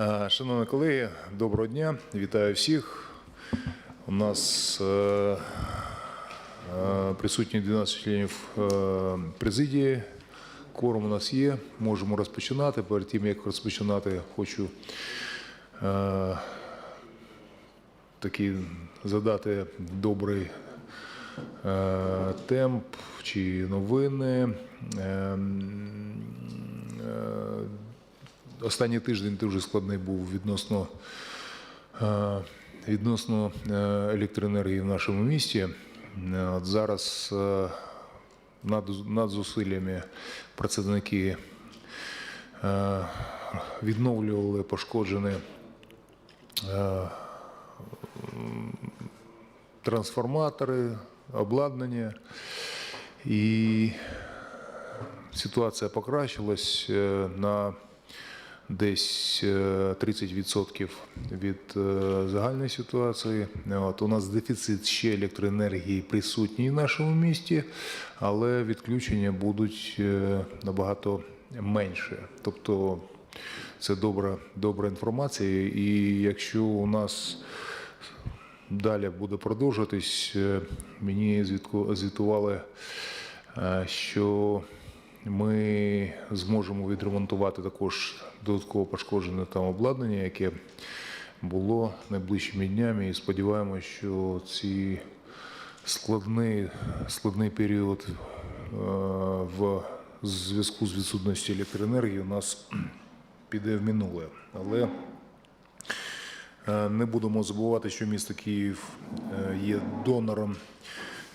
Е, Шановні колеги, доброго дня, вітаю всіх. У нас е, е, присутні 12 членів президії. Кворум у нас є, можемо розпочинати. Перед тим, як розпочинати, хочу такий задати добрий темп чи новини. Останній тиждень дуже складний був відносно, е, відносно е, електроенергії в нашому місті. Е, От зараз над, над зусиллями працівники відновлювали пошкоджені трансформатори, обладнання. І ситуація покращилась на десь е, 30% від е, загальної ситуації. От, у нас дефіцит ще електроенергії присутній в нашому місті, але відключення будуть е, набагато менше. Тобто це добра, добра інформація. І якщо у нас далі буде продовжуватись, е, мені звітували, е, що ми зможемо відремонтувати також додатково пошкоджене там обладнання, яке було найближчими днями. І сподіваємося, що ці складний, складний період е, в зв'язку з відсутністю електроенергії у нас піде в минуле. Але Е, Не будемо забувати, що місто Київ е, є донором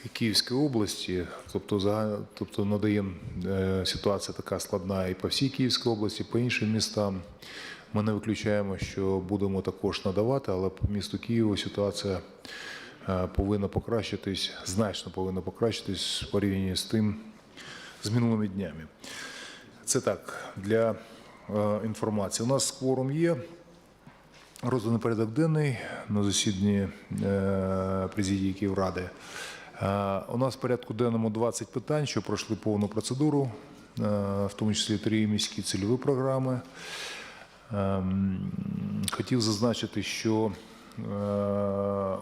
і Київської області, тобто, за- тобто надаємо е, ситуація така складна і по всій Київській області, по іншим містам. Ми не виключаємо, що будемо також надавати, але по місту Києву ситуація е, повинна покращитись, значно повинна покращитись в порівнянні з тим, з минулими днями. Це так для е, інформації. У нас кворум є. Розданий порядок денний на засіданні президії Київради. Е, У нас в порядку денному 20 питань, що пройшли повну процедуру, е, в тому числі три міські цільові програми. Ем, Хотів зазначити, що е,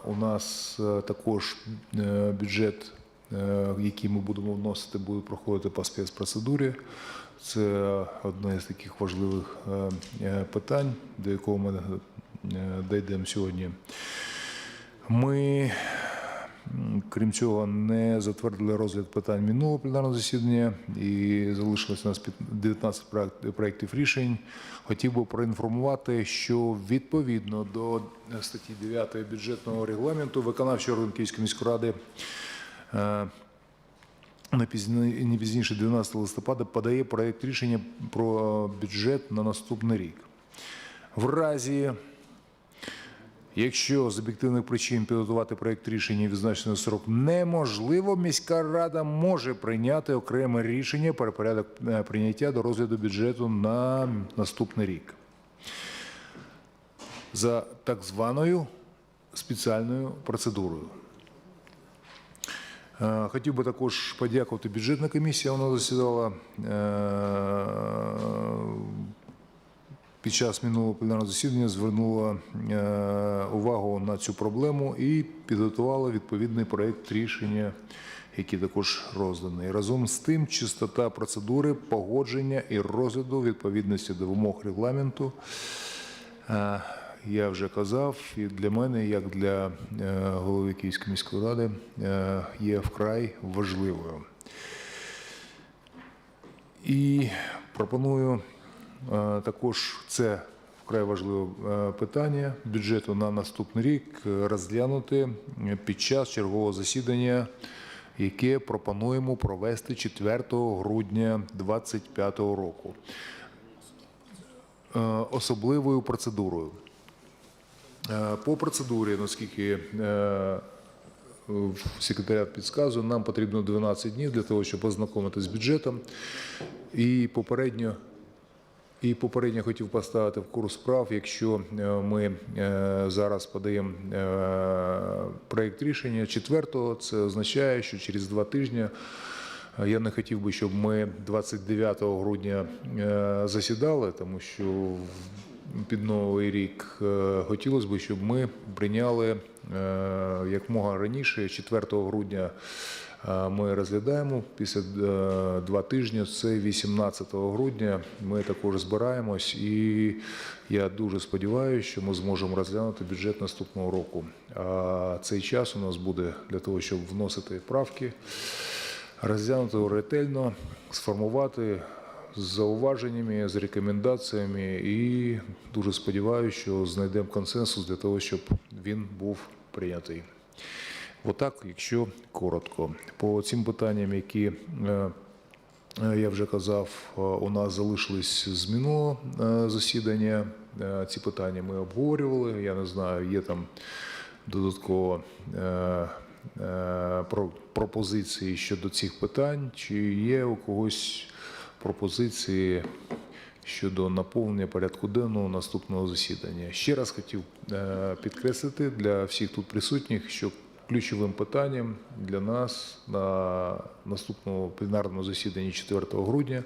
у нас також бюджет, який ми будемо вносити, буде проходити по спецпроцедурі. Це одне з таких важливих питань, до якого ми дійдемо сьогодні. Ми Крім цього, не затвердили розгляд питань минулого пленарного засідання і залишилось у нас під- 19 проект- проєктів рішень. Хотів би проінформувати, що відповідно до статті 9 бюджетного регламенту виконавчий орган Київської міської ради е, не пізніше 12 листопада подає проєкт рішення про бюджет на наступний рік. В разі Якщо з об'єктивних причин підготувати проєкт рішення відзначений срок неможливо, міська рада може прийняти окреме рішення про порядок е, прийняття до розгляду бюджету на наступний рік. За так званою спеціальною процедурою. Е, Хотів би також подякувати бюджетна комісія. Вона засідала е, під час минулого пленарного засідання звернула е, увагу на цю проблему і підготувала відповідний проєкт рішення, який також розданий. Разом з тим, чистота процедури погодження і розгляду відповідності до вимог регламенту. е, Я вже казав, і для мене, як для е, голови Київської міської ради, є вкрай важливою. І пропоную також це вкрай важливе е, питання бюджету на наступний рік е, розглянути е, під час чергового засідання, яке пропонуємо провести 4 грудня 2025 року. Е, Особливою процедурою. Е, По процедурі, наскільки е, секретаріат підказує, нам потрібно 12 днів для того, щоб ознакомитися з бюджетом. І попередньо, і попередньо хотів поставити в курс справ, якщо е, ми е, зараз подаємо е, проєкт рішення 4-го, це означає, що через два тижні я не хотів би, щоб ми 29 грудня засідали, тому що під новий рік, хотілося б, щоб ми прийняли е, якмога раніше, 4 грудня. Е, Ми розглядаємо після е, два тижні. Це 18 грудня. Ми також збираємось, і я дуже сподіваюся, що ми зможемо розглянути бюджет наступного року. А цей час у нас буде для того, щоб вносити правки, розглянути ретельно, сформувати з зауваженнями, з рекомендаціями, і дуже сподіваюся, що знайдемо консенсус для того, щоб він був прийнятий. Отак, якщо коротко. По цим питанням, які е, е, я вже казав, е, у нас залишились з минулого засідання. Ці питання ми обговорювали. Я не знаю, є там додатково про- пропозиції щодо цих питань, чи є у когось пропозиції щодо наповнення порядку денного наступного засідання. Ще раз хотів підкреслити для всіх тут присутніх, що ключовим питанням для нас на наступному пленарному засіданні 4 грудня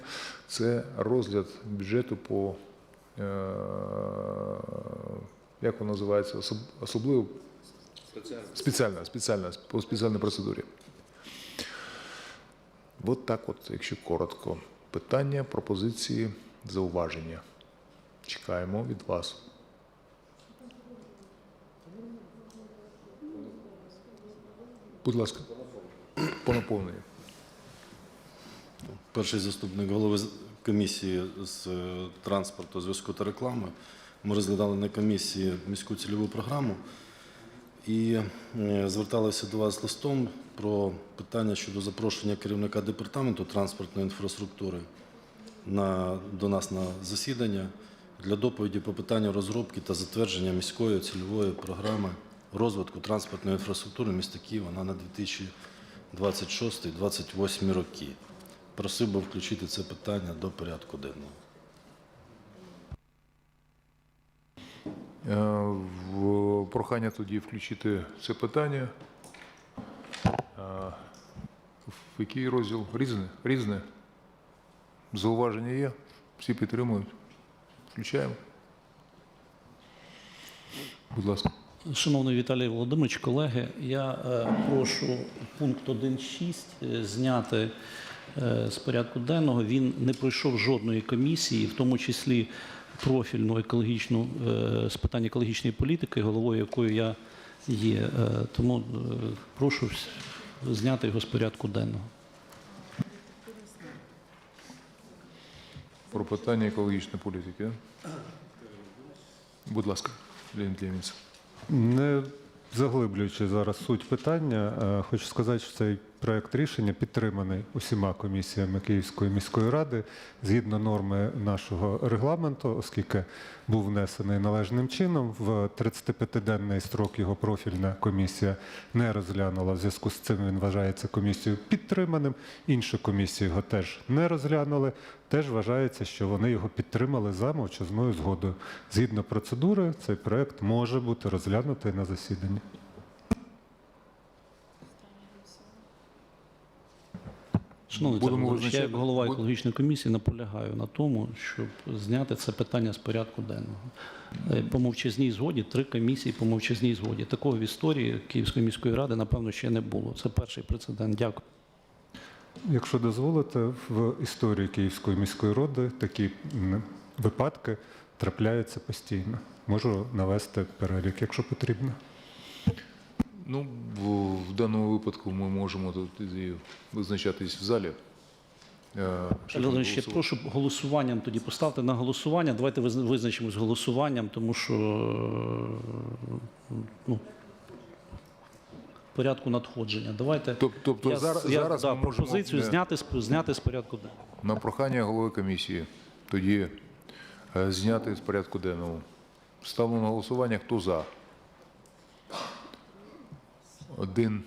це розгляд бюджету по е, як воно називається, особливо спеціальна, спеціальна по спеціальній процедурі. От так, от, якщо коротко. Питання, пропозиції, зауваження. Чекаємо від вас. Будь ласка, по наповненню. Перший заступник голови комісії з е, транспорту, зв'язку та реклами. Ми розглядали на комісії міську цільову програму і е, зверталися до вас з листом про питання щодо запрошення керівника департаменту транспортної інфраструктури на, до нас на засідання для доповіді по питанню розробки та затвердження міської цільової програми розвитку транспортної інфраструктури міста Києва на 2026-2028 роки. Просив би включити це питання до порядку денного. Е, прохання тоді включити це питання. Е, В який розділ? Різне? Різне? Зауваження є? Всі підтримують? Включаємо? Будь ласка. Шановний Віталій Володимирович, колеги, я е, прошу пункт 1.6 е, зняти е, з порядку денного. Він не пройшов жодної комісії, в тому числі профільну екологічну з питань екологічної політики, головою якої я є. Тому прошу зняти його з порядку денного. Про питання екологічної політики. Будь ласка, Леонід Лєвінцев. Не заглиблюючи зараз суть питання, е, хочу сказати, що цей проект рішення підтриманий усіма комісіями Київської міської ради згідно норми нашого регламенту, оскільки був внесений належним чином. В 35-денний строк його профільна комісія не розглянула. В зв'язку з цим він вважається комісією підтриманим. Інші комісії його теж не розглянули. Теж вважається, що вони його підтримали за мовчазною згодою. Згідно процедури, цей проект може бути розглянутий на засіданні. Шановний Будемо Віталій Володимирович, я як голова екологічної комісії наполягаю на тому, щоб зняти це питання з порядку денного. Е, По мовчазній згоді, три комісії по мовчазній згоді. Такого в історії Київської міської ради, напевно, ще не було. Це перший прецедент. Дякую. Якщо дозволите, в історії Київської міської ради такі випадки трапляються постійно. Можу навести перелік, якщо потрібно. Ну, в, в даному випадку ми можемо тут визначатись в залі. Щоб ще прошу голосуванням тоді поставте на голосування. Давайте визначимось голосуванням, тому що е, ну, порядку надходження. Давайте Тобто я, зараз, я зараз да, ми можемо пропозицію е, зняти, зняти з порядку денного. на прохання голови комісії тоді е, зняти з порядку денного. Ставлю на голосування, хто за? Один.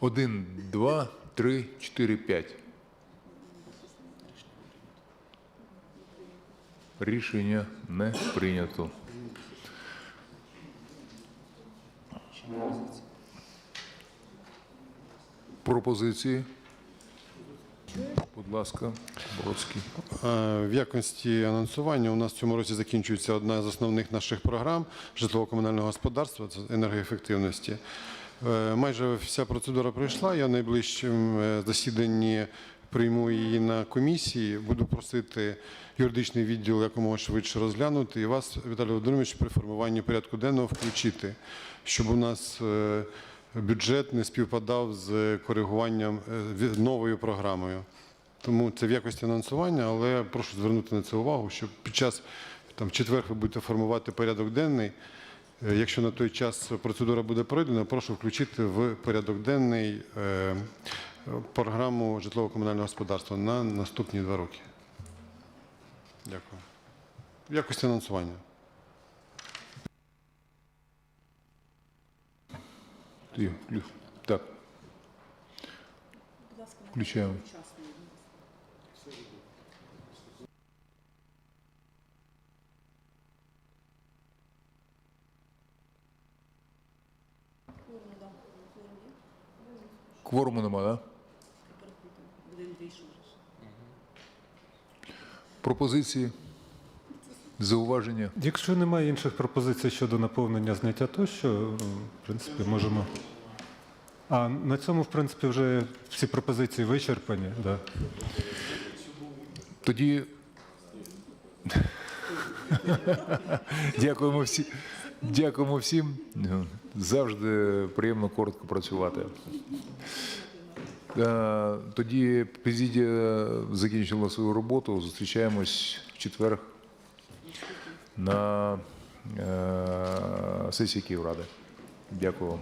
Один, два, три, чотири, п'ять. Рішення не прийнято. Пропозиції. Будь ласка, Бродський. Е, В якості анонсування у нас цьому році закінчується одна з основних наших програм житлово-комунального господарства це енергоефективності. Е, Майже вся процедура пройшла. Я в найближчому е, засіданні прийму її на комісії. Буду просити юридичний відділ якомога швидше розглянути і вас, Віталій Володимирович, при формуванні порядку денного включити, щоб у нас бюджет не співпадав з коригуванням новою програмою. Тому це в якості анонсування, але прошу звернути на це увагу, щоб під час там в четвер ви будете формувати порядок денний. Е, Якщо на той час процедура буде пройдена, прошу включити в порядок денний е, програму житлово-комунального господарства на наступні два роки. Дякую. В якості анонсування. Так. Включаємо. Кворуму нема, так? Пропозиції, зауваження. Якщо немає інших пропозицій щодо наповнення зняття тощо, в принципі, можемо. А на цьому, в принципі, вже всі пропозиції вичерпані. Да. Тоді дякуємо всім. Дякуємо всім. Завжди приємно коротко працювати. Е, Тоді президія закінчила свою роботу. Зустрічаємось в четвер на е, сесії Київради. Дякую вам.